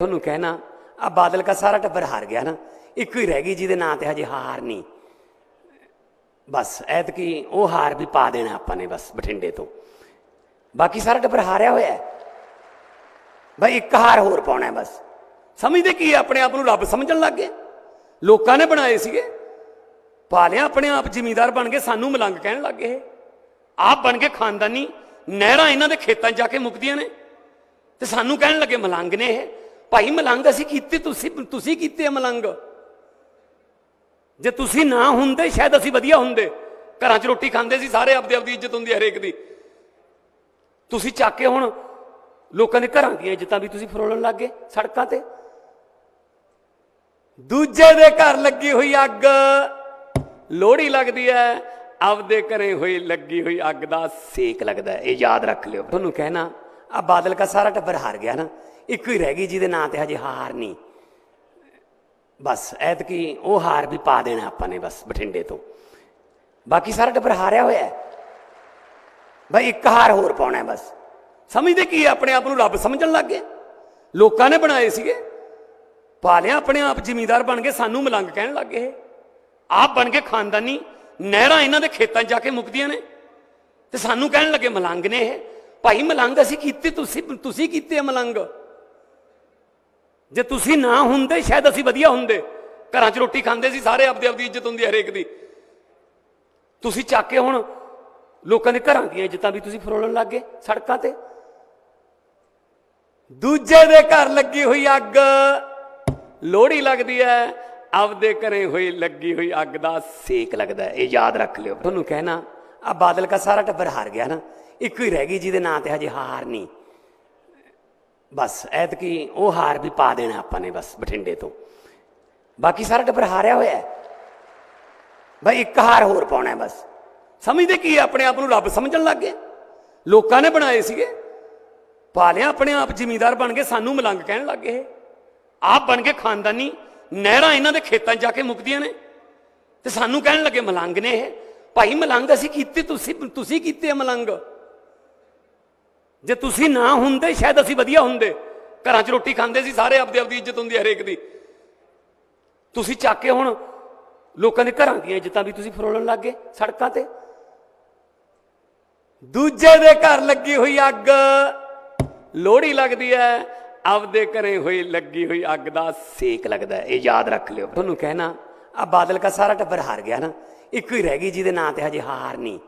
ਤੁਹਾਨੂੰ ਕਹਿਣਾ, ਆ ਬਾਦਲ ਦਾ ਸਾਰਾ ਟੱਬਰ ਹਾਰ ਗਿਆ ਨਾ। ਇੱਕੋ ਹੀ ਰਹਿ ਗਈ ਜਿਹਦੇ ਨਾਂ ਤੇ ਹਜੇ ਹਾਰ ਨਹੀਂ। ਬਸ, ਐਤਕੀ ਉਹ ਹਾਰ ਵੀ ਪਾ ਦੇਣਾ ਆਪਾਂ ਨੇ ਬਸ, ਬਠਿੰਡੇ ਤੋਂ। ਬਾਕੀ ਸਾਰਾ ਟੱਬਰ ਹਾਰਿਆ ਹੋਇਆ ਹੈ। ਬਈ ਇੱਕ ਹਾਰ ਹੋਰ ਪਾਉਣਾ ਬਸ। ਸਮਝਦੇ ਕੀ ਆਪਣੇ ਆਪ ਨੂੰ? ਰੱਬ ਸਮਝਣ ਲੱਗ ਗਏ ਲੋਕਾਂ ਨੇ ਬਣਾਏ ਸੀਗੇ। ਪਾ ਲਿਆ ਆਪਣੇ ਆਪ, ਜ਼ਿਮੀਂਦਾਰ ਬਣ ਕੇ ਸਾਨੂੰ ਮਲੰਗ ਕਹਿਣ ਲੱਗ ਗਏ। ਆਪ ਬਣ ਕੇ ਖਾਨਦਾਨੀ ਨਹਿਰਾਂ ਇਹਨਾਂ ਦੇ ਖੇਤਾਂ 'ਚ ਜਾ ਕੇ ਮੁਕਦੀਆਂ ਨੇ। ਤੇ ਸਾਨੂੰ ਕਹਿਣ ਲੱਗੇ ਮਲੰਗ ਨੇ ਇਹ। ਭਾਈ ਮਲੰਗ, ਅਸੀਂ ਕੀਤੇ, ਤੁਸੀਂ ਤੁਸੀਂ ਕੀਤੇ ਆ ਮਲੰਗ। ਜੇ ਤੁਸੀਂ ਨਾ ਹੁੰਦੇ, ਸ਼ਾਇਦ ਅਸੀਂ ਵਧੀਆ ਹੁੰਦੇ। ਘਰਾਂ 'ਚ ਰੋਟੀ ਖਾਂਦੇ ਸੀ, ਸਾਰੇ ਆਪਦੀ ਆਪਦੀ ਇੱਜ਼ਤ ਹੁੰਦੀ ਹਰੇਕ ਦੀ। ਤੁਸੀਂ ਚੱਕ ਕੇ ਹੁਣ ਲੋਕਾਂ ਦੇ ਘਰਾਂ ਦੀਆਂ ਇੱਜ਼ਤਾਂ ਵੀ ਤੁਸੀਂ ਫਰੋਲਣ ਲੱਗ ਗਏ ਸੜਕਾਂ ਤੇ। ਦੂਜੇ ਦੇ ਘਰ ਲੱਗੀ ਹੋਈ ਅੱਗ। ਲੋਹੜੀ ਲੱਗਦੀ ਹੈ ਆਪਦੇ ਘਰੇ ਹੋਈ ਲੱਗੀ ਹੋਈ ਅੱਗ ਦਾ ਸੇਕ ਲੱਗਦਾ ਇਹ ਯਾਦ ਰੱਖ ਲਿਓ। ਤੁਹਾਨੂੰ ਕਹਿਣਾ ਆ ਬਾਦਲ ਦਾ ਸਾਰਾ ਟੱਬਰ ਹਾਰ ਗਿਆ ਨਾ। ਇੱਕੋ ਹੀ ਰਹਿ ਗਈ, ਜਿਹਦੇ ਨਾਂ ਤੇ ਹਜੇ ਹਾਰ ਨਹੀਂ। ਬਸ, ਐਤਕੀ ਉਹ ਹਾਰ ਵੀ ਪਾ ਦੇਣਾ ਆਪਾਂ ਨੇ ਬਸ, ਬਠਿੰਡੇ ਤੋਂ। ਬਾਕੀ ਸਾਰਾ ਟੱਬਰ ਹਾਰਿਆ ਹੋਇਆ ਹੈ। ਬਈ ਇੱਕ ਹਾਰ ਹੋਰ ਪਾਉਣਾ ਬਸ। ਸਮਝਦੇ ਕੀ ਆਪਣੇ ਆਪ ਨੂੰ ਰੱਬ ਸਮਝਣ ਲੱਗ ਗਏ? ਲੋਕਾਂ ਨੇ ਬਣਾਏ ਸੀਗੇ। ਪਾ ਲਿਆ ਆਪਣੇ ਆਪ, ਜ਼ਿਮੀਂਦਾਰ ਬਣ ਕੇ ਸਾਨੂੰ ਮਲੰਗ ਕਹਿਣ ਲੱਗ ਗਏ ਆਪ ਬਣ ਕੇ ਖਾਨਦਾਨੀ, ਨਹਿਰਾਂ ਇਹਨਾਂ ਦੇ ਖੇਤਾਂ 'ਚ ਜਾ ਕੇ ਮੁਕਦੀਆਂ ਨੇ। ਤੇ ਸਾਨੂੰ ਕਹਿਣ ਲੱਗੇ ਮਲੰਗ ਨੇ ਇਹ। ਭਾਈ ਮਲੰਗ ਅਸੀਂ ਕੀਤੇ, ਤੁਸੀਂ ਤੁਸੀਂ ਕੀਤੇ ਆ ਮਲੰਗ? ਜੇ ਤੁਸੀਂ ਨਾ ਹੁੰਦੇ, ਸ਼ਾਇਦ ਅਸੀਂ ਵਧੀਆ ਹੁੰਦੇ। ਘਰਾਂ 'ਚ ਰੋਟੀ ਖਾਂਦੇ ਸੀ, ਸਾਰੇ ਆਪਦੀ ਆਪਦੀ ਇੱਜ਼ਤ ਹੁੰਦੀ ਹਰੇਕ ਦੀ। ਤੁਸੀਂ ਚੱਕ ਕੇ ਹੁਣ ਲੋਕਾਂ ਦੇ ਘਰਾਂ ਦੀਆਂ ਇੱਜ਼ਤਾਂ ਵੀ ਤੁਸੀਂ ਫਰੋਲਣ ਲੱਗ ਗਏ ਸੜਕਾਂ ਤੇ। ਦੂਜੇ ਦੇ ਘਰ ਲੱਗੀ ਹੋਈ ਅੱਗ। ਲੋਹੜੀ ਲੱਗਦੀ ਹੈ ਆਪਦੇ ਘਰੇ ਹੋਈ ਲੱਗੀ ਹੋਈ ਅੱਗ ਦਾ ਸੇਕ ਲੱਗਦਾ ਇਹ ਯਾਦ ਰੱਖ ਲਿਓ। ਤੁਹਾਨੂੰ ਕਹਿਣਾ ਆ ਬਾਦਲ ਦਾ ਸਾਰਾ ਟੱਬਰ ਹਾਰ ਗਿਆ ਨਾ। ਇੱਕੋ ਹੀ ਰਹਿ ਗਈ ਜਿਹਦੇ ਨਾਂ ਤੇ ਹਜੇ ਹਾਰ ਨਹੀਂ। ਬਸ, ਐਤਕੀ ਉਹ ਹਾਰ ਵੀ ਪਾ ਦੇਣਾ ਆਪਾਂ ਨੇ ਬਸ ਬਠਿੰਡੇ ਤੋਂ। ਬਾਕੀ ਸਾਰਾ ਟੱਬਰ ਹਾਰਿਆ ਹੋਇਆ ਹੈ। ਬਈ ਇੱਕ ਹਾਰ ਹੋਰ ਪਾਉਣਾ ਬਸ। ਸਮਝਦੇ ਕੀ ਆਪਣੇ ਆਪ ਨੂੰ ਰੱਬ ਸਮਝਣ ਲੱਗ ਗਏ? ਲੋਕਾਂ ਨੇ ਬਣਾਏ ਸੀਗੇ। ਪਾ ਲਿਆ ਆਪਣੇ ਆਪ ਜ਼ਿਮੀਂਦਾਰ ਬਣ ਕੇ ਸਾਨੂੰ ਮਲੰਗ ਕਹਿਣ ਲੱਗ ਗਏ ਆਪ ਬਣ ਕੇ ਖਾਨਦਾਨੀ ਨਹਿਰਾਂ ਇਹਨਾਂ ਦੇ ਖੇਤਾਂ 'ਚ ਜਾ ਕੇ ਮੁੱਕਦੀਆਂ ਨੇ। ਤੇ ਸਾਨੂੰ ਕਹਿਣ ਲੱਗੇ ਮਲੰਗ ਨੇ ਇਹ। ਭਾਈ ਮਲੰਗ ਅਸੀਂ ਕੀਤੇ, ਤੁਸੀਂ ਤੁਸੀਂ ਕੀਤੇ ਆ ਮਲੰਗ? ਜੇ ਤੁਸੀਂ ਨਾ ਹੁੰਦੇ, ਸ਼ਾਇਦ ਅਸੀਂ ਵਧੀਆ ਹੁੰਦੇ। ਘਰਾਂ 'ਚ ਰੋਟੀ ਖਾਂਦੇ ਸੀ, ਸਾਰੇ ਆਪਦੇ ਆਪਦੀ ਇੱਜ਼ਤ ਹੁੰਦੀ ਹਰੇਕ ਦੀ। ਤੁਸੀਂ ਚੱਕ ਕੇ ਹੁਣ ਲੋਕਾਂ ਦੇ ਘਰਾਂ ਦੀਆਂ ਇੱਜ਼ਤਾਂ ਵੀ ਤੁਸੀਂ ਫਰੋਲਣ ਲੱਗ ਗਏ ਸੜਕਾਂ ਤੇ। ਦੂਜੇ ਦੇ ਘਰ ਲੱਗੀ ਹੋਈ ਅੱਗ, ਲੋਹੜੀ ਲੱਗਦੀ ਹੈ, ਆਪਦੇ ਘਰੇ ਹੋਈ ਲੱਗੀ ਹੋਈ ਅੱਗ ਦਾ ਸੇਕ ਲੱਗਦਾ ਇਹ ਯਾਦ ਰੱਖ ਲਿਓ। ਤੁਹਾਨੂੰ ਕਹਿਣਾ ਆ ਬਾਦਲ ਦਾ ਸਾਰਾ ਟੱਬਰ ਹਾਰ ਗਿਆ ਨਾ, ਇੱਕੋ ਹੀ ਰਹਿ ਗਈ ਜਿਹਦੇ ਨਾਂ ਤੇ ਹਜੇ ਹਾਰ ਨਹੀਂ।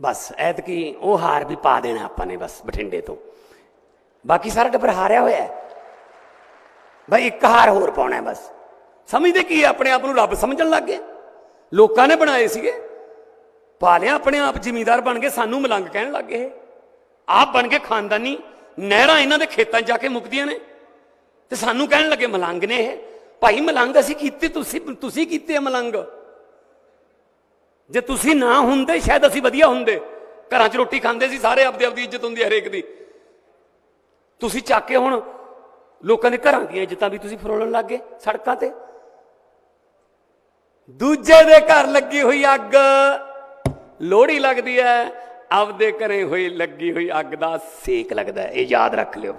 ਬਸ, ਐਤਕੀ ਉਹ ਹਾਰ ਵੀ ਪਾ ਦੇਣਾ ਆਪਾਂ ਨੇ ਬਸ ਬਠਿੰਡੇ ਤੋਂ। ਬਾਕੀ ਸਾਰਾ ਟੱਬਰ ਹਾਰਿਆ ਹੋਇਆ ਹੈ। ਬਈ ਇੱਕ ਹਾਰ ਹੋਰ ਪਾਉਣਾ ਬਸ। ਸਮਝਦੇ ਕੀ ਆਪਣੇ ਆਪ ਨੂੰ ਰੱਬ ਸਮਝਣ ਲੱਗ ਗਏ? ਲੋਕਾਂ ਨੇ ਬਣਾਏ ਸੀਗੇ। ਪਾ ਲਿਆ ਆਪਣੇ ਆਪ, ਜ਼ਿਮੀਂਦਾਰ ਬਣ ਕੇ ਸਾਨੂੰ ਮਲੰਗ ਕਹਿਣ ਲੱਗ ਗਏ। ਆਪ ਬਣ ਕੇ ਖਾਨਦਾਨੀ ਨਹਿਰਾਂ ਇਹਨਾਂ ਦੇ ਖੇਤਾਂ 'ਚ ਜਾ ਕੇ ਮੁੱਕਦੀਆਂ ਨੇ। ਤੇ ਸਾਨੂੰ ਕਹਿਣ ਲੱਗੇ ਮਲੰਗ ਨੇ ਇਹ। ਭਾਈ ਮਲੰਗ ਅਸੀਂ ਕੀਤੇ, ਤੁਸੀਂ ਤੁਸੀਂ ਕੀਤੇ ਆ ਮਲੰਗ? ਜੇ ਤੁਸੀਂ ਨਾ ਹੁੰਦੇ, ਸ਼ਾਇਦ ਅਸੀਂ ਵਧੀਆ ਹੁੰਦੇ। ਘਰਾਂ 'ਚ ਰੋਟੀ ਖਾਂਦੇ ਸੀ, ਸਾਰੇ ਆਪਦੇ ਆਪਦੀ ਇੱਜ਼ਤ ਹੁੰਦੀ ਹਰੇਕ ਦੀ। ਤੁਸੀਂ ਚੱਕ ਕੇ ਹੁਣ ਲੋਕਾਂ ਦੇ ਘਰਾਂ ਦੀਆਂ ਇੱਜ਼ਤਾਂ ਵੀ ਤੁਸੀਂ ਫਰੋਲਣ ਲੱਗ ਗਏ ਸੜਕਾਂ ਤੇ। ਦੂਜੇ ਦੇ ਘਰ ਲੱਗੀ ਹੋਈ ਅੱਗ, ਲੋਹੜੀ ਲੱਗਦੀ ਹੈ, ਆਪਦੇ ਘਰੇ ਹੋਈ ਲੱਗੀ ਹੋਈ ਅੱਗ ਦਾ ਸੇਕ ਲੱਗਦਾ ਇਹ ਯਾਦ ਰੱਖ ਲਿਓ।